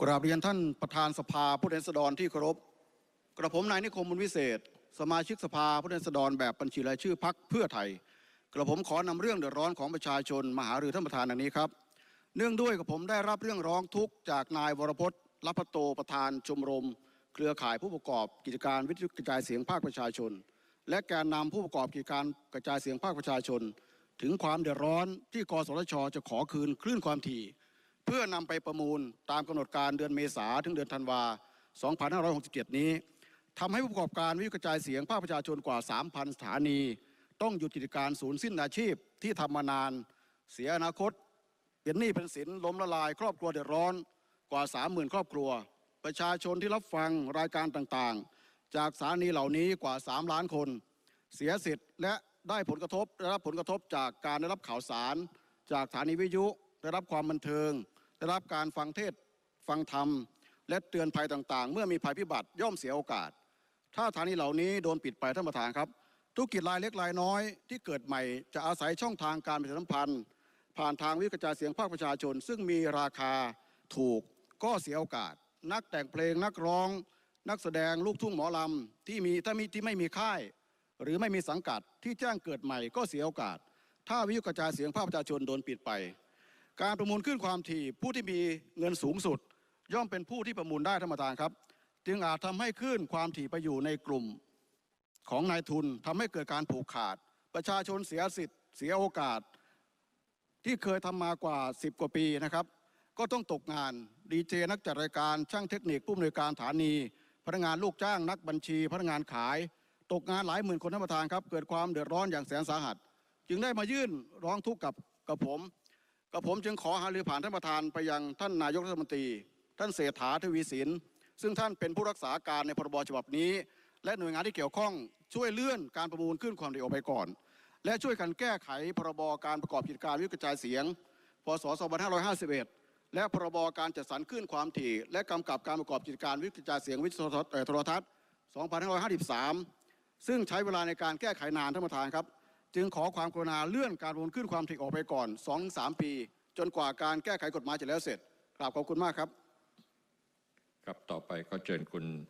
กราบเรียนท่านประธานสภาผู้แทนราษฎรที่เคารพ กระผมนายนิคมบุญวิเศษ สมาชิกสภาผู้แทนราษฎรแบบบัญชีรายชื่อพักเพื่อไทย กระผมขอนำเรื่องเดือดร้อนของประชาชนมาหารือท่านประธานดังนี้ครับ เนื่องด้วยกับผมได้รับเรื่องร้องทุกข์จากนายวรพจน์ลัพโตประธานชมรม เครือข่ายผู้ประกอบกิจการวิทยุกระจายเสียงภาคประชาชน และแกนนำผู้ประกอบกิจการกระจายเสียงภาคประชาชน ถึงความเดือดร้อนที่กสทชจะขอคืนคลื่นความถี่ เพื่อนำไปประมูลตามกำหนดการเดือนเมษาถึงเดือนธันวา 2567 นี้ทำให้ผู้ประกอบการวิทยุกระจายเสียงภาคประชาชนกว่า 3,000 สถานี ต้องหยุดกิจการสูญสิ้นอาชีพที่ทำมานาน เสียอนาคต เป็นหนี้เป็นสินล้มละลาย ครอบครัวเดือดร้อนกว่า 30,000 ครอบครัว ประชาชนที่รับฟังรายการต่างๆ จากสถานีเหล่านี้กว่า 3 ล้านคน เสียสิทธิ์และได้ผลกระทบได้รับผลกระทบจากการได้รับข่าวสาร จากสถานีวิทยุได้รับความบันเทิง ได้รับการฟังเทศฟังธรรม และเตือนภัยต่างๆ เมื่อมีภัยพิบัติย่อมเสียโอกาส ถ้าสถานีเหล่านี้โดนปิดไปท่านประธานครับ ธุรกิจรายเล็กรายน้อยที่เกิดใหม่จะอาศัยช่องทางการประชาสัมพันธ์ ผ่านทางวิทยุกระจายเสียงภาคประชาชน ซึ่งมีราคาถูกก็เสียโอกาส นักแต่งเพลงนักร้อง นักแสดงลูกทุ่งหมอลำที่มีถ้ามีที่ไม่มีค่าย หรือไม่มีสังกัดที่แจ้งเกิดใหม่ก็เสียโอกาส ถ้าวิทยุกระจายเสียงภาคประชาชนโดนปิดไป การประมูลขึ้นความถี่ผู้ที่มีเงินสูงสุด ย่อมเป็นผู้ที่ประมูลได้ท่านประธานครับ จึงอาจทำให้ขึ้นความถี่ไปอยู่ในกลุ่มของนายทุนทำให้เกิดการผูกขาด ประชาชนเสียสิทธิ์เสียโอกาส ที่เคยทำมากว่า 10 กว่าปีนะครับ ก็ต้องตกงานดีเจนักจัดรายการช่างเทคนิคผู้อำนวยการฐานี พนักงานลูกจ้างนักบัญชี พนักงานขาย ตกงานหลายหมื่นคนท่านประธานครับ เกิดความเดือดร้อนอย่างแสนสาหัส จึงได้มายื่นร้องทุกข์กับกับผม กับผมจึงขอหารือผ่านท่านประธานไปยังท่านนายกรัฐมนตรี ท่านเศรษฐาทวีสิน ซึ่งท่านเป็นผู้รักษาการในพรบฉบับนี้ และหน่วยงานที่เกี่ยวข้องช่วยเลื่อนการประมูลขึ้นความถี่ออกไปก่อน และช่วยกันแก้ไขพรบการประกอบกิจการวิทยุกระจายเสียง พศ 2551 และพรบการจัดสรรขึ้นความถี่ และกำกับการประกอบกิจการวิทยุกระจายเสียงวิทยุโทรทัศน์ 2553 ซึ่งใช้เวลาในการแก้ไขนานท่านประธานครับ จึงขอความกรุณาเลื่อนการโอนขึ้นความถี่ออกไปก่อน 2-3 ปี จนกว่าการแก้ไขกฎหมายจะแล้วเสร็จกราบขอบคุณมากครับ ครับต่อไปก็เชิญคุณ